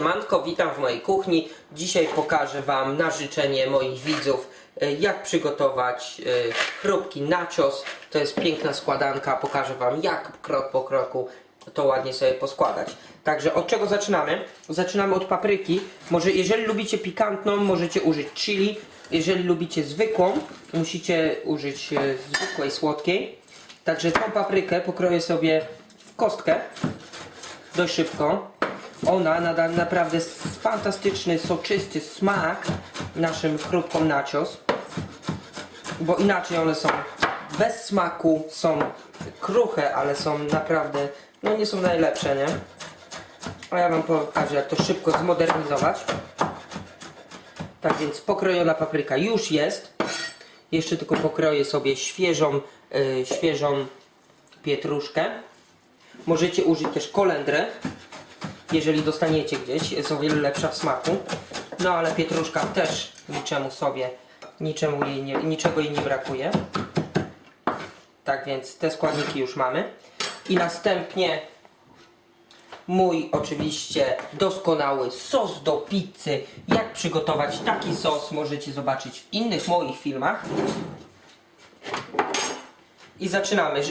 Manko, witam w mojej kuchni. Dzisiaj pokażę Wam na życzenie moich widzów, e, jak przygotować e, chrupki nachos. To jest piękna składanka. Pokażę Wam, jak krok po kroku to ładnie sobie poskładać. Także od czego zaczynamy? Zaczynamy od papryki. Może jeżeli lubicie pikantną, możecie użyć chili. Jeżeli lubicie zwykłą, musicie użyć e, zwykłej słodkiej. Także tą paprykę pokroję sobie w kostkę dość szybko. Ona nada naprawdę fantastyczny, soczysty smak naszym chrupkom nachos. Bo inaczej one są bez smaku, są kruche, ale są naprawdę, no nie są najlepsze, nie? A ja wam pokażę jak to szybko zmodernizować. Tak więc pokrojona papryka już jest. Jeszcze tylko pokroję sobie świeżą, yy, świeżą pietruszkę. Możecie użyć też kolendrę, jeżeli dostaniecie gdzieś, jest o wiele lepsza w smaku. No ale pietruszka też niczemu sobie, niczemu jej nie, niczego jej nie brakuje. Tak więc te składniki już mamy. I następnie mój oczywiście doskonały sos do pizzy. Jak przygotować taki sos możecie zobaczyć w innych moich filmach. I zaczynamy.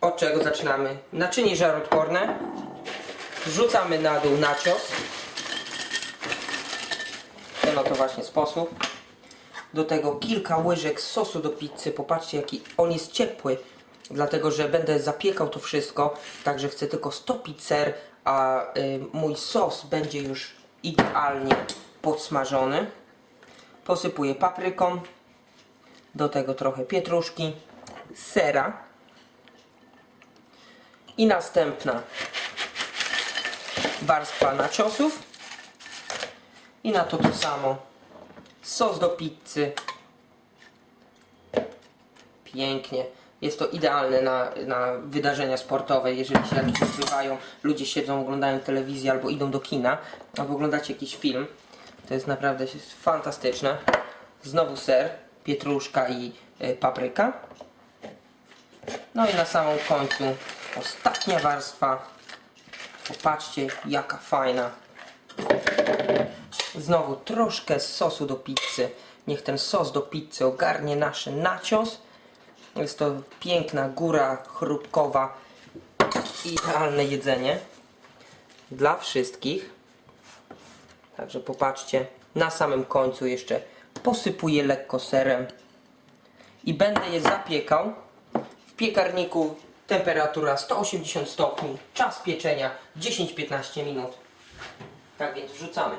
Od czego zaczynamy? Naczynie żaroodporne. Wrzucamy na dół nachos. W ten oto właśnie sposób. Do tego kilka łyżek sosu do pizzy. Popatrzcie jaki on jest ciepły. Dlatego, że będę zapiekał to wszystko. Także chcę tylko stopić ser, a y, mój sos będzie już idealnie podsmażony. Posypuję papryką. Do tego trochę pietruszki, sera. I następna warstwa naciosów i na to to samo sos do pizzy pięknie jest to idealne na, na wydarzenia sportowe, jeżeli się jakieś odbywają, ludzie siedzą, oglądają telewizję albo idą do kina, albo oglądacie jakiś film. To jest naprawdę jest fantastyczne. Znowu ser, pietruszka i y, papryka. No i na samym końcu ostatnia warstwa Popatrzcie, jaka fajna. Znowu troszkę sosu do pizzy. Niech ten sos do pizzy ogarnie nasz nacios. Jest to piękna góra chrupkowa. Idealne jedzenie. Dla wszystkich. Także popatrzcie. Na samym końcu jeszcze posypuję lekko serem. I będę je zapiekał w piekarniku Temperatura 180 stopni, czas pieczenia 10-15 minut. Tak więc wrzucamy.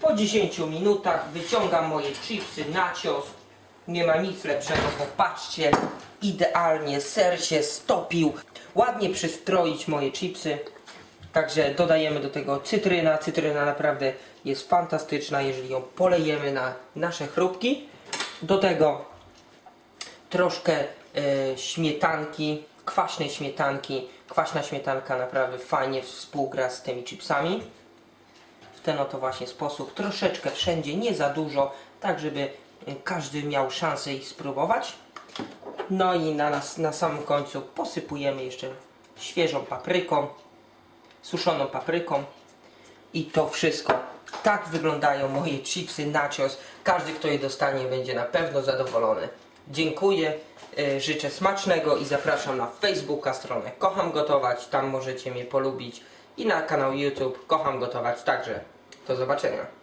Po 10 minutach wyciągam moje chipsy nachos. Nie ma nic lepszego, popatrzcie. Idealnie ser się stopił. Ładnie przystroić moje chipsy. Także dodajemy do tego cytryna. Cytryna naprawdę jest fantastyczna, jeżeli ją polejemy na nasze chrupki. Do tego troszkę e, śmietanki, kwaśnej śmietanki. Kwaśna śmietanka naprawdę fajnie współgra z tymi chipsami. W ten oto właśnie sposób. Troszeczkę wszędzie, nie za dużo, tak żeby e, każdy miał szansę ich spróbować. No i na, nas, na samym końcu posypujemy jeszcze świeżą papryką, suszoną papryką. I to wszystko. Tak wyglądają moje chipsy nachos. Każdy, kto je dostanie, będzie na pewno zadowolony. Dziękuję, y, życzę smacznego i zapraszam na Facebooka, stronę Kocham Gotować, tam możecie mnie polubić i na kanał YouTube Kocham Gotować także. Do zobaczenia.